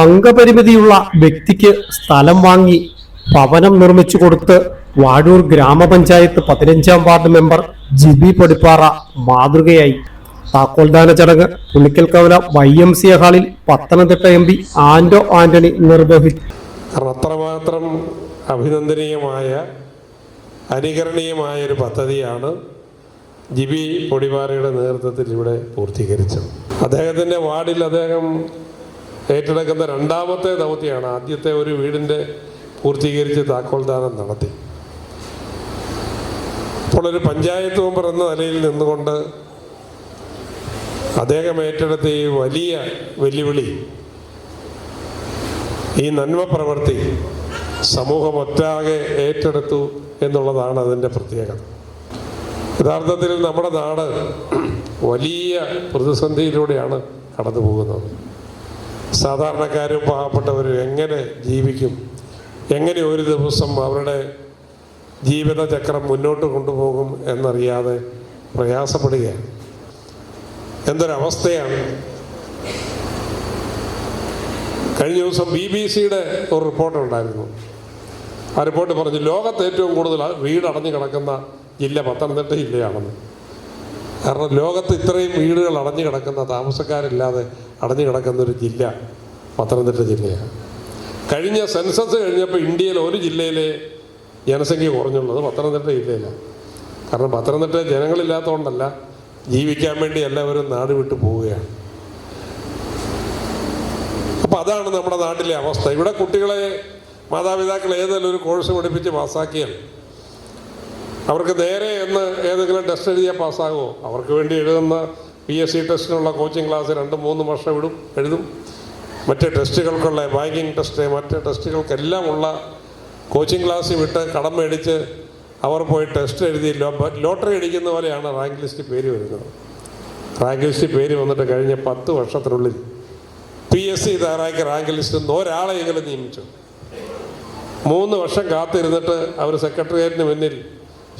അംഗപരിമിതിയുള്ള വ്യക്തിക്ക് സ്ഥലം വാങ്ങി ഭവനം നിർമ്മിച്ചു കൊടുത്ത് വാഴൂർ ഗ്രാമപഞ്ചായത്ത് പതിനഞ്ചാം വാർഡ് മെമ്പർ ജിബി പടിപ്പാറ മാതൃകയായി. താക്കോൽദാന ചടങ്ങ് Pulikkalkavala Y M C A ഹാളിൽ പത്തനംതിട്ട എം പി ആന്റോ ആന്റണി നിർവഹിച്ചു. അത്രമാത്രം അഭിനന്ദനീയമായ അനുകരണീയമായ ഒരു പദ്ധതിയാണ് ജിബി പൊടിപാറയുടെ നേതൃത്വത്തിൽ ഇവിടെ പൂർത്തീകരിച്ചത്. അദ്ദേഹത്തിന്റെ വാർഡിൽ അദ്ദേഹം ഏറ്റെടുക്കുന്ന രണ്ടാമത്തെ ദൗത്യമാണ് ആദ്യത്തെ ഒരു വീടിന്റെ പൂർത്തീകരിച്ച് താക്കോൽദാനം നടത്തി. അപ്പോൾ ഒരു പഞ്ചായത്ത് മെമ്പർ എന്ന നിലയിൽ നിന്നുകൊണ്ട് അദ്ദേഹം ഏറ്റെടുത്ത ഈ വലിയ വെല്ലുവിളി ഈ നന്മ പ്രവർത്തി സമൂഹം ഒറ്റാകെ ഏറ്റെടുത്തു എന്നുള്ളതാണ് അതിന്റെ പ്രത്യേകത. യഥാർത്ഥത്തിൽ നമ്മുടെ നാട് വലിയ പ്രതിസന്ധിയിലൂടെയാണ് കടന്നു പോകുന്നത് സാധാരണക്കാരും പാവപ്പെട്ടവരും എങ്ങനെ ജീവിക്കും? എങ്ങനെ ഒരു ദിവസം അവരുടെ ജീവിതചക്രം മുന്നോട്ട് കൊണ്ടുപോകും എന്നറിയാതെ പ്രയാസപ്പെടുകയാണ്. എന്തൊരവസ്ഥയാണ്? കഴിഞ്ഞ ദിവസം ബി ബി സിയുടെ ഒരു റിപ്പോർട്ട് ഉണ്ടായിരുന്നു. ആ റിപ്പോർട്ട് പറഞ്ഞു ലോകത്ത് ഏറ്റവും കൂടുതൽ വീട് അടഞ്ഞു കിടക്കുന്ന ജില്ല പത്തനംതിട്ട ജില്ലയാണെന്ന്. കാരണം ലോകത്ത് ഇത്രയും വീടുകൾ അടഞ്ഞു കിടക്കുന്ന താമസക്കാരില്ലാതെ അടഞ്ഞു കിടക്കുന്ന ഒരു ജില്ല പത്തനംതിട്ട ജില്ലയാണ്. കഴിഞ്ഞ സെൻസസ് കഴിഞ്ഞപ്പോൾ ഇന്ത്യയിൽ ഒരു ജില്ലയിലെ ജനസംഖ്യ കുറഞ്ഞുള്ളത് പത്തനംതിട്ട ജില്ലയിലാണ്. കാരണം പത്തനംതിട്ട ജനങ്ങളില്ലാത്തതുകൊണ്ടല്ല ജീവിക്കാൻ വേണ്ടി എല്ലാവരും നാട് വിട്ടു പോവുകയാണ്. അപ്പം അതാണ് നമ്മുടെ നാട്ടിലെ അവസ്ഥ. ഇവിടെ കുട്ടികളെ മാതാപിതാക്കൾ ഏതെങ്കിലും ഒരു കോഴ്സ് പഠിപ്പിച്ച് പാസ്സാക്കിയാൽ അവർക്ക് നേരെ എന്ന് ഏതെങ്കിലും ടെസ്റ്റ് എഴുതിയാൽ പാസ്സാകുമോ? അവർക്ക് വേണ്ടി എഴുതുന്ന പി എസ് സി ടെസ്റ്റിനുള്ള കോച്ചിങ് ക്ലാസ് രണ്ട് മൂന്ന് വർഷം ഇടും എഴുതും. മറ്റ് ടെസ്റ്റുകൾക്കുള്ള ബാങ്കിങ് ടെസ്റ്റ് മറ്റ് ടെസ്റ്റുകൾക്കെല്ലാം ഉള്ള കോച്ചിങ് ക്ലാസ് വിട്ട് കടം മേടിച്ച് അവർ പോയി ടെസ്റ്റ് എഴുതി. ലോട്ടറി അടിക്കുന്ന പോലെയാണ് റാങ്ക് ലിസ്റ്റ് പേര് വരുന്നത്. റാങ്ക് ലിസ്റ്റ് പേര് വന്നിട്ട് കഴിഞ്ഞ പത്ത് വർഷത്തിനുള്ളിൽ പി എസ് സി തയ്യാറാക്കിയ റാങ്ക് ലിസ്റ്റിൽ നിന്ന് ഒരാളെയെങ്കിലും നിയമിച്ചു. മൂന്ന് വർഷം കാത്തിരുന്നിട്ട് അവർ സെക്രട്ടേറിയറ്റിന് മുന്നിൽ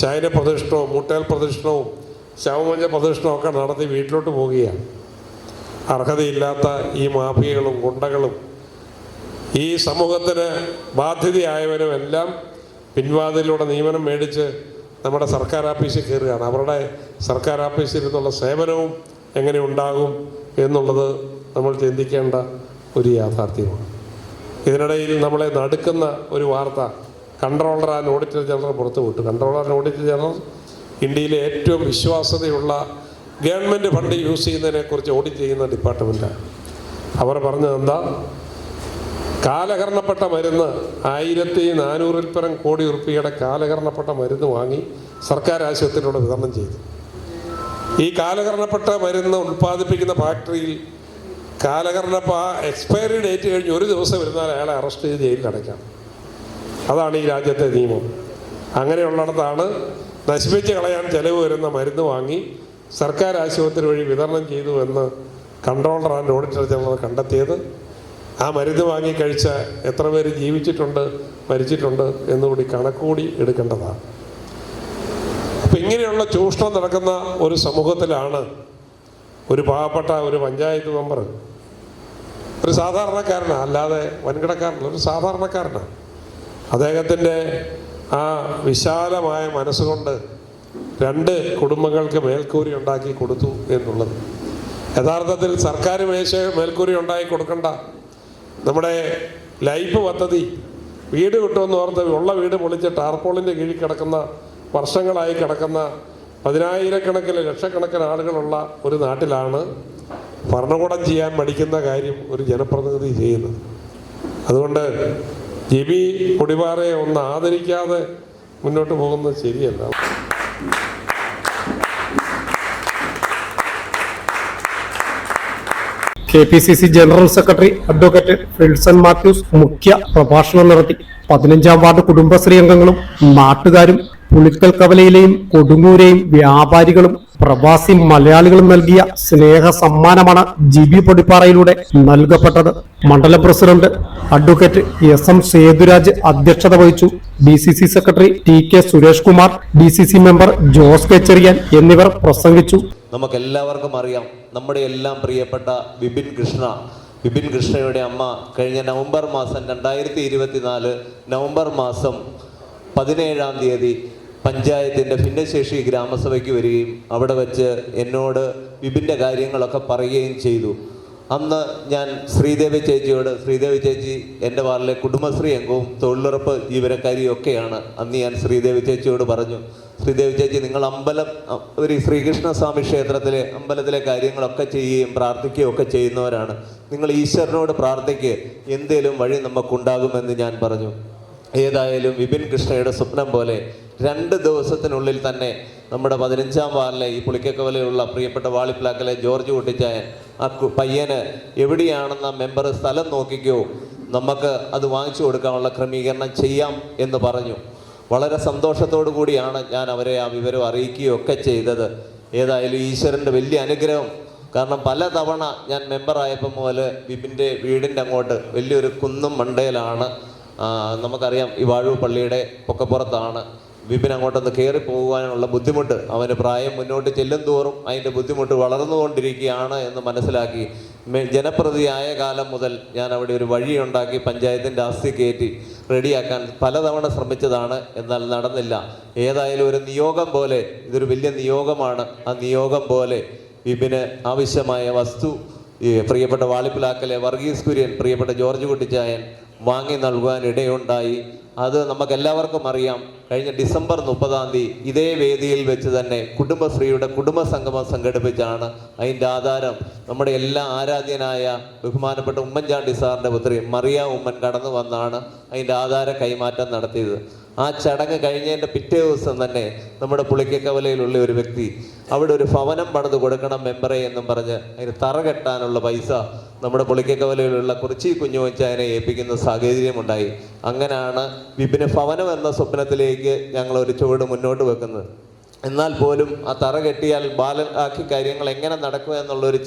ശൈന പ്രതിഷ്ഠവും മുട്ടേൽ പ്രദക്ഷിണവും ശവമഞ്ച പ്രദക്ഷിണമൊക്കെ നടത്തി വീട്ടിലോട്ട് പോവുകയാണ്. അർഹതയില്ലാത്ത ഈ മാഫിയകളും ഗുണ്ടകളും ഈ സമൂഹത്തിന് ബാധ്യതയായവരും എല്ലാം പിൻവാതിലൂടെ നിയമനം മേടിച്ച് നമ്മുടെ സർക്കാർ ആഫീസിൽ കയറുകയാണ്. അവരുടെ സർക്കാർ ആഫീസിൽ നിന്നുള്ള സേവനവും എങ്ങനെ ഉണ്ടാകും എന്നുള്ളത് നമ്മൾ ചിന്തിക്കേണ്ട ഒരു യാഥാർത്ഥ്യമാണ്. ഇതിനിടയിൽ നമ്മളെ നടുക്കുന്ന ഒരു വാർത്ത കൺട്രോളർ ആൻഡ് ഓഡിറ്റർ ജനറൽ പുറത്തു വിട്ടു കൺട്രോളർ ആൻഡ് ഓഡിറ്റർ ജനറൽ ഇന്ത്യയിലെ ഏറ്റവും വിശ്വാസ്യതയുള്ള ഗവൺമെന്റ് ഫണ്ട് യൂസ് ചെയ്യുന്നതിനെക്കുറിച്ച് ഓഡിറ്റ് ചെയ്യുന്ന ഡിപ്പാർട്ട്മെന്റാണ് അവർ പറഞ്ഞത് എന്താ? കാലഹരണപ്പെട്ട മരുന്ന് ആയിരത്തി നാനൂറിൽ പരം കോടി ഉറുപ്പിയുടെ കാലഹരണപ്പെട്ട മരുന്ന് വാങ്ങി സർക്കാർ ആശുപത്രിയിലൂടെ വിതരണം ചെയ്തു. ഈ കാലഹരണപ്പെട്ട മരുന്ന് ഉൽപ്പാദിപ്പിക്കുന്ന ഫാക്ടറിയിൽ കാലഹരണപ്പ എക്സ്പയറി ഡേറ്റ് കഴിഞ്ഞ് ഒരു ദിവസം ഇരുന്നാൽ അയാളെ അറസ്റ്റ് ചെയ്ത് ജയിലിൽ അടയ്ക്കാം അതാണ് ഈ രാജ്യത്തെ നിയമം. അങ്ങനെയുള്ളിടത്താണ് നശിപ്പിച്ച് കളയാൻ ചെലവ് വരുന്ന മരുന്ന് വാങ്ങി സർക്കാർ ആശുപത്രി വഴി വിതരണം ചെയ്തു എന്ന് കൺട്രോളർ ആൻഡ് ഓഡിറ്റർ ജനറൽ കണ്ടെത്തിയത്. ആ മരുന്ന് വാങ്ങി കഴിച്ച എത്ര പേര് ജീവിച്ചിട്ടുണ്ട് മരിച്ചിട്ടുണ്ട് എന്നുകൂടി കണക്കുകൂടി എടുക്കേണ്ടതാണ്. അപ്പം ഇങ്ങനെയുള്ള ചൂഷണം നടക്കുന്ന ഒരു സമൂഹത്തിലാണ് ഒരു പാവപ്പെട്ട ഒരു പഞ്ചായത്ത് മെമ്പർ. ഒരു സാധാരണക്കാരനാണ് അല്ലാതെ വൻകിടക്കാരനല്ല ഒരു സാധാരണക്കാരനാണ് അദ്ദേഹത്തിന്റെ ആ വിശാലമായ മനസ്സുകൊണ്ട് രണ്ട് കുടുംബങ്ങൾക്ക് മേൽക്കൂരി ഉണ്ടാക്കി കൊടുത്തു എന്നുള്ളത്. യഥാർത്ഥത്തിൽ സർക്കാർ മേശ മേൽക്കൂരി ഉണ്ടാക്കി കൊടുക്കണ്ട. നമ്മുടെ ലൈഫ് പദ്ധതി വീട് കിട്ടുമെന്ന് ഓർത്ത് ഉള്ള വീട് പൊളിച്ച് ടാർപോളിന്റെ കീഴിൽ കിടക്കുന്ന വർഷങ്ങളായി കിടക്കുന്ന പതിനായിരക്കണക്കിന് ലക്ഷക്കണക്കിന് ആളുകളുള്ള ഒരു നാട്ടിലാണ് ഭരണകൂടം ചെയ്യാൻ മടിക്കുന്ന കാര്യം ഒരു ജനപ്രതിനിധി ചെയ്യുന്നത്. അതുകൊണ്ട് ജിബി പൊടിപാറയെ ഒന്ന് ആദരിക്കാതെ മുന്നോട്ട് പോകുന്നത് ശരിയല്ല. K P C C general secretary advocate Filson Mathews മുഖ്യ പ്രഭാഷണം നടത്തി. പതിനഞ്ചാം വാർഡ് കുടുംബശ്രീ അംഗങ്ങളും നാട്ടുകാരും പുളിക്കൽ കവലയിലെയും കൊടുങ്ങൂരെയും വ്യാപാരികളും പ്രവാസി മലയാളികൾ നൽകിയ സ്നേഹ സമ്മാനമാണ് ജി ബി പൊടിപ്പാറയിലൂടെ നൽകപ്പെട്ടത്. മണ്ഡലം president advocate S M Sethuraj അധ്യക്ഷത വഹിച്ചു. D C C secretary T K Suresh Kumar D C C member Jose K എന്നിവർ പ്രസംഗിച്ചു. നമുക്ക് എല്ലാവർക്കും അറിയാം നമ്മുടെ എല്ലാം പ്രിയപ്പെട്ട വിപിൻ കൃഷ്ണ. വിപിൻ കൃഷ്ണയുടെ അമ്മ കഴിഞ്ഞ നവംബർ മാസം രണ്ടായിരത്തി ഇരുപത്തിനാല് നവംബർ മാസം പതിനേഴാം തീയതി പഞ്ചായത്തിന്റെ ഭിന്നശേഷി ഗ്രാമസഭയ്ക്ക് വരികയും അവിടെ വച്ച് എന്നോട് വിഭിന്റെ കാര്യങ്ങളൊക്കെ പറയുകയും ചെയ്തു. അന്ന് ഞാൻ ശ്രീദേവി ചേച്ചിയോട് ശ്രീദേവി ചേച്ചി എന്റെ വാറിലെ കുടുംബശ്രീ അംഗവും തൊഴിലുറപ്പ് ജീവനക്കാരിയും ഒക്കെയാണ് അന്ന് ഞാൻ ശ്രീദേവി ചേച്ചിയോട് പറഞ്ഞു ശ്രീദേവി ചേച്ചി നിങ്ങൾ അമ്പലം ഒരു ശ്രീകൃഷ്ണസ്വാമി ക്ഷേത്രത്തിലെ അമ്പലത്തിലെ കാര്യങ്ങളൊക്കെ ചെയ്യുകയും പ്രാർത്ഥിക്കുകയും ഒക്കെ ചെയ്യുന്നവരാണ്. നിങ്ങൾ ഈശ്വരനോട് പ്രാർത്ഥിക്കുക എന്തേലും വഴി നമുക്കുണ്ടാകുമെന്ന് ഞാൻ പറഞ്ഞു. ഏതായാലും വിപിൻ കൃഷ്ണയുടെ സ്വപ്നം പോലെ രണ്ട് ദിവസത്തിനുള്ളിൽ തന്നെ നമ്മുടെ പതിനഞ്ചാം വാറിലെ ഈ പുളിക്കക്കവലയുള്ള പ്രിയപ്പെട്ട വാളിപ്ലാക്കലെ ജോർജ് കുട്ടിച്ചായൻ ആ പയ്യന് എവിടെയാണെന്ന മെമ്പർ സ്ഥലം നോക്കിക്കോ. നമുക്ക് അത് വാങ്ങിച്ചു കൊടുക്കാനുള്ള ക്രമീകരണം ചെയ്യാം എന്ന് പറഞ്ഞു. വളരെ സന്തോഷത്തോടു കൂടിയാണ് ഞാൻ അവരെ ആ വിവരം അറിയിക്കുകയൊക്കെ ചെയ്തത്. ഏതായാലും ഈശ്വരന്റെ വലിയ അനുഗ്രഹം. കാരണം പല തവണ ഞാൻ മെമ്പറായപ്പോൾ മുതൽ വിപിന്റെ വീടിന്റെ അങ്ങോട്ട് വലിയൊരു കുന്നും മണ്ടയിലാണ് നമുക്കറിയാം ഈ വാഴു പള്ളിയുടെ പൊക്കപ്പുറത്താണ് വിപിൻ അങ്ങോട്ടൊന്ന് കയറി പോകുവാനുള്ള ബുദ്ധിമുട്ട്. അവന് പ്രായം മുന്നോട്ട് ചെല്ലും തോറും അതിന്റെ ബുദ്ധിമുട്ട് വളർന്നുകൊണ്ടിരിക്കുകയാണ് എന്ന് മനസ്സിലാക്കി. ജനപ്രതിയായ കാലം മുതൽ ഞാൻ അവിടെ ഒരു വഴിയുണ്ടാക്കി പഞ്ചായത്തിന്റെ ആസ്തി കയറ്റി റെഡിയാക്കാൻ പലതവണ ശ്രമിച്ചതാണ്. എന്നാൽ നടന്നില്ല. ഏതായാലും ഒരു നിയോഗം പോലെ ഇതൊരു വലിയ നിയോഗമാണ്. ആ നിയോഗം പോലെ വിപിന് ആവശ്യമായ വസ്തു ഈ പ്രിയപ്പെട്ട വാളിപ്പിലാക്കലെ വർഗീസ് കുര്യൻ പ്രിയപ്പെട്ട ജോർജ് കുട്ടിച്ചായൻ വാങ്ങി നൽകുവാൻ ഇടയുണ്ടായി. അത് നമുക്ക് എല്ലാവർക്കും അറിയാം. കഴിഞ്ഞ ഡിസംബർ മുപ്പതാം തീയതി ഇതേ വേദിയിൽ വെച്ച് തന്നെ കുടുംബശ്രീയുടെ കുടുംബ സംഗമം സംഘടിപ്പിച്ചാണ് അതിന്റെ ആധാരം. നമ്മുടെ എല്ലാ ആരാധ്യനായ ബഹുമാനപ്പെട്ട ഉമ്മൻചാണ്ടി സാറിന്റെ പുത്രി മറിയ ഉമ്മൻ കടന്നു വന്നാണ് അതിന്റെ ആധാര കൈമാറ്റം നടത്തിയത്. ആ ചടങ്ങ് കഴിഞ്ഞതിന്റെ പിറ്റേ ദിവസം തന്നെ നമ്മുടെ പുളിക്കക്കവലയിലുള്ള ഒരു വ്യക്തി അവിടെ ഒരു ഭവനം പണിത് കൊടുക്കണം മെമ്പറെ എന്നും പറഞ്ഞ് അതിന് തറ കെട്ടാനുള്ള പൈസ നമ്മുടെ പുളിക്കക്കവലയിലുള്ള കുറിച്ചി കുഞ്ഞുവച്ചായനെ ഏൽപ്പിക്കുന്ന സാഹചര്യമുണ്ടായി. അങ്ങനെയാണ് വിപിന് ഭവനം എന്ന സ്വപ്നത്തിലേക്ക് ഞങ്ങൾ ഒരു ചുവട് മുന്നോട്ട് വെക്കുന്നത്. എന്നാൽ പോലും ആ തറ കെട്ടിയാൽ ബാലൻ ആക്കി കാര്യങ്ങൾ എങ്ങനെ നടക്കുക എന്നുള്ള ഒരു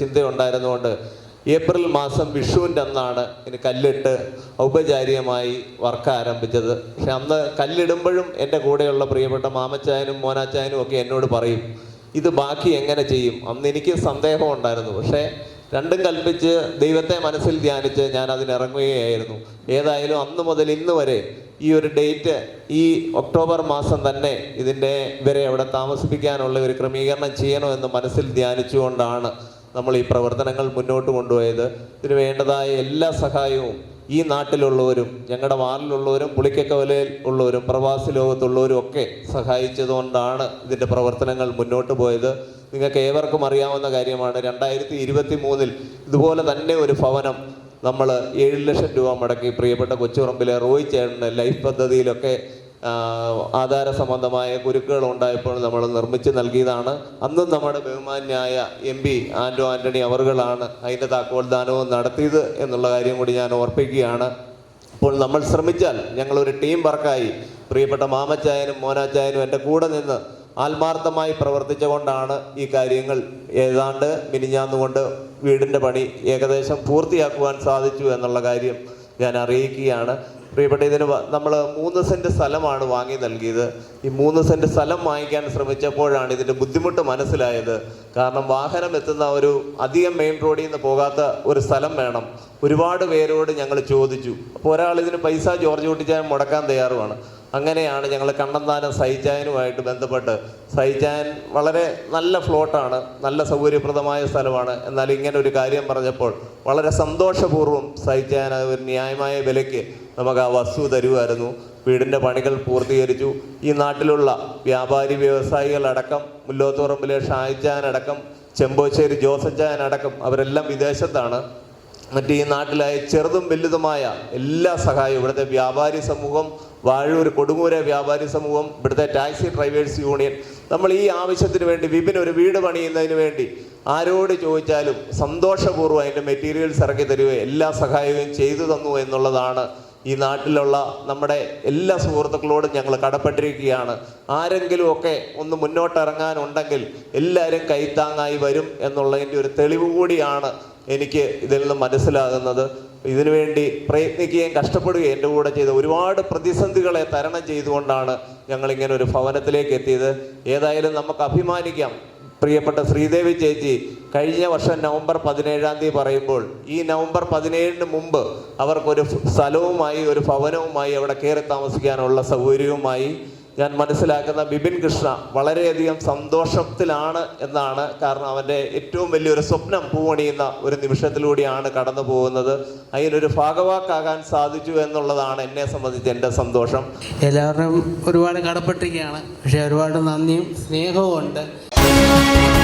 ഏപ്രിൽ മാസം വിഷുവിന്റെ അന്നാണ് ഇനി കല്ലിട്ട് ഔപചാരികമായി വർക്ക് ആരംഭിച്ചത്. പക്ഷെ അന്ന് കല്ലിടുമ്പോഴും എന്റെ കൂടെയുള്ള പ്രിയപ്പെട്ട മാമച്ചായനും മോനാച്ചായനും ഒക്കെ എന്നോട് പറയും ഇത് ബാക്കി എങ്ങനെ ചെയ്യും? അന്ന് എനിക്ക് സന്ദേഹം ഉണ്ടായിരുന്നു. പക്ഷേ രണ്ടും കൽപ്പിച്ച് ദൈവത്തെ മനസ്സിൽ ധ്യാനിച്ച് ഞാൻ അതിനിറങ്ങുകയായിരുന്നു ഏതായാലും അന്ന് മുതൽ ഇന്ന് വരെ ഈ ഒരു ഡേറ്റ് ഈ ഒക്ടോബർ മാസം തന്നെ ഇതിന്റെ ഇവരെ അവിടെ താമസിപ്പിക്കാനുള്ള ഒരു ക്രമീകരണം ചെയ്യണമെന്ന് മനസ്സിൽ ധ്യാനിച്ചുകൊണ്ടാണ് നമ്മൾ ഈ പ്രവർത്തനങ്ങൾ മുന്നോട്ട് കൊണ്ടുപോയത്. ഇതിന് വേണ്ടതായ എല്ലാ സഹായവും ഈ നാട്ടിലുള്ളവരും ഞങ്ങളുടെ വാറിലുള്ളവരും പുളിക്കക്കവലയിൽ ഉള്ളവരും പ്രവാസി ലോകത്തുള്ളവരും ഒക്കെ സഹായിച്ചതുകൊണ്ടാണ് ഇതിന്റെ പ്രവർത്തനങ്ങൾ മുന്നോട്ട് പോയത്. നിങ്ങൾക്ക് ഏവർക്കും അറിയാവുന്ന കാര്യമാണ് രണ്ടായിരത്തി ഇരുപത്തി മൂന്നിൽ ഇതുപോലെ തന്നെ ഒരു ഭവനം നമ്മൾ ഏഴ് ലക്ഷം രൂപ മുടക്കി പ്രിയപ്പെട്ട കൊച്ചുറമ്പിലെ റോയ് ചേട്ടന്റെ ലൈഫ് പദ്ധതിയിലൊക്കെ ആധാര സംബന്ധമായ കുരുക്കുകൾ ഉണ്ടായപ്പോൾ നമ്മൾ നിർമ്മിച്ച് നൽകിയതാണ്. അന്നും നമ്മുടെ ബഹുമാന്യായ എം പി ആൻഡോ ആന്റണി അവറുകളാണ് അതിന്റെ താക്കോൽ ദാനവും നടത്തിയത് എന്നുള്ള കാര്യം കൂടി ഞാൻ ഓർപ്പിക്കുകയാണ്. അപ്പോൾ നമ്മൾ ശ്രമിച്ചാൽ ഞങ്ങളൊരു ടീം വർക്കായി. പ്രിയപ്പെട്ട മാമച്ചായനും മോനാച്ചായനും എന്റെ കൂടെ നിന്ന് ആത്മാർത്ഥമായി പ്രവർത്തിച്ചുകൊണ്ടാണ് ഈ കാര്യങ്ങൾ ഏതാണ്ട് മിനിഞ്ഞാന്നുകൊണ്ട് വീടിന്റെ പണി ഏകദേശം പൂർത്തിയാക്കുവാൻ സാധിച്ചു എന്നുള്ള കാര്യം ഞാൻ അറിയിക്കുകയാണ്. പ്രിയപ്പെട്ട ഇതിന് നമ്മൾ മൂന്ന് സെന്റ് സ്ഥലമാണ് വാങ്ങി നൽകിയത്. ഈ മൂന്ന് സെന്റ് സ്ഥലം വാങ്ങിക്കാൻ ശ്രമിച്ചപ്പോഴാണ് ഇതിന്റെ ബുദ്ധിമുട്ട് മനസ്സിലായത്. കാരണം വാഹനം എത്തുന്ന ഒരു അധികം മെയിൻ റോഡിൽ നിന്ന് പോകാത്ത ഒരു സ്ഥലം വേണം. ഒരുപാട് പേരോട് ഞങ്ങൾ ചോദിച്ചു. അപ്പോൾ ഒരാൾ ഇതിന് പൈസ ജോർജ് കുട്ടിച്ചാൻ മുടക്കാൻ തയ്യാറുമാണ് അങ്ങനെയാണ് ഞങ്ങൾ കണ്ണന്താനം സൈജാനുമായിട്ട് ബന്ധപ്പെട്ട്. സൈജാൻ വളരെ നല്ല ഫ്ലോട്ടാണ് നല്ല സൗകര്യപ്രദമായ സ്ഥലമാണ്. എന്നാൽ ഇങ്ങനെ ഒരു കാര്യം പറഞ്ഞപ്പോൾ വളരെ സന്തോഷപൂർവം സൈജാൻ ഒരു ന്യായമായ വിലയ്ക്ക് നമുക്ക് ആ വസ്തു തരുമായിരുന്നു വീടിന്റെ പണികൾ പൂർത്തീകരിച്ചു. ഈ നാട്ടിലുള്ള വ്യാപാരി വ്യവസായികളടക്കം മുല്ലോത്തുറമ്പിലെ ഷായിജാൻ അടക്കം ചെമ്പോശ്ശേരി ജോസഞ്ചാൻ അടക്കം അവരെല്ലാം വിദേശത്താണ്. മറ്റ് ഈ നാട്ടിലായ ചെറുതും വലുതുമായ എല്ലാ സഹായവും ഇവിടുത്തെ വ്യാപാരി സമൂഹം വാഴൂർ കൊടുങ്ങൂര വ്യാപാരി സമൂഹം ഇവിടുത്തെ ടാക്സി ഡ്രൈവേഴ്സ് യൂണിയൻ. നമ്മൾ ഈ ആവശ്യത്തിന് വേണ്ടി വിപിൻ ഒരു വീട് പണിയുന്നതിന് വേണ്ടി ആരോട് ചോദിച്ചാലും സന്തോഷപൂർവം അതിന്റെ മെറ്റീരിയൽസ് ഇറക്കി തരികയും എല്ലാ സഹായവും ചെയ്തു തന്നു എന്നുള്ളതാണ് ഈ നാട്ടിലുള്ള നമ്മുടെ എല്ലാ സുഹൃത്തുക്കളോടും ഞങ്ങൾ കടപ്പെട്ടിരിക്കുകയാണ്. ആരെങ്കിലും ഒക്കെ ഒന്ന് മുന്നോട്ടിറങ്ങാനുണ്ടെങ്കിൽ എല്ലാവരും കൈത്താങ്ങായി വരും എന്നുള്ളതിന്റെ ഒരു തെളിവ് കൂടിയാണ് എനിക്ക് ഇതിൽ നിന്ന് മനസ്സിലാകുന്നത്. ഇതിനുവേണ്ടി പ്രയത്നിക്കുകയും കഷ്ടപ്പെടുകയും എന്റെ കൂടെ ചെയ്ത ഒരുപാട് പ്രതിസന്ധികളെ തരണം ചെയ്തുകൊണ്ടാണ് ഞങ്ങളിങ്ങനെ ഒരു ഭവനത്തിലേക്ക് എത്തിയത്. ഏതായാലും നമുക്ക് അഭിമാനിക്കാം. പ്രിയപ്പെട്ട ശ്രീദേവി ചേച്ചി കഴിഞ്ഞ വർഷം നവംബർ പതിനേഴാം തീയതി പറയുമ്പോൾ ഈ നവംബർ പതിനേഴിന് മുമ്പ് അവർക്കൊരു സ്ഥലവുമായി ഒരു ഭവനവുമായി അവിടെ കയറി താമസിക്കാനുള്ള സൗകര്യവുമായി ഞാൻ മനസ്സിലാക്കുന്ന ബിപിൻ കൃഷ്ണ വളരെയധികം സന്തോഷത്തിലാണ് എന്നാണ് കാരണം അവന്റെ ഏറ്റവും വലിയൊരു സ്വപ്നം പൂവണിയുന്ന ഒരു നിമിഷത്തിലൂടെയാണ് കടന്നു പോകുന്നത്. അതിനൊരു ഭാഗവാക്കാകാൻ സാധിച്ചു എന്നുള്ളതാണ് എന്നെ സംബന്ധിച്ച് എന്റെ സന്തോഷം. എല്ലാവരുടെയും ഒരുപാട് കടപ്പെട്ടിരിക്കുകയാണ്. പക്ഷേ ഒരുപാട് നന്ദിയും സ്നേഹവും ഉണ്ട് Thank you.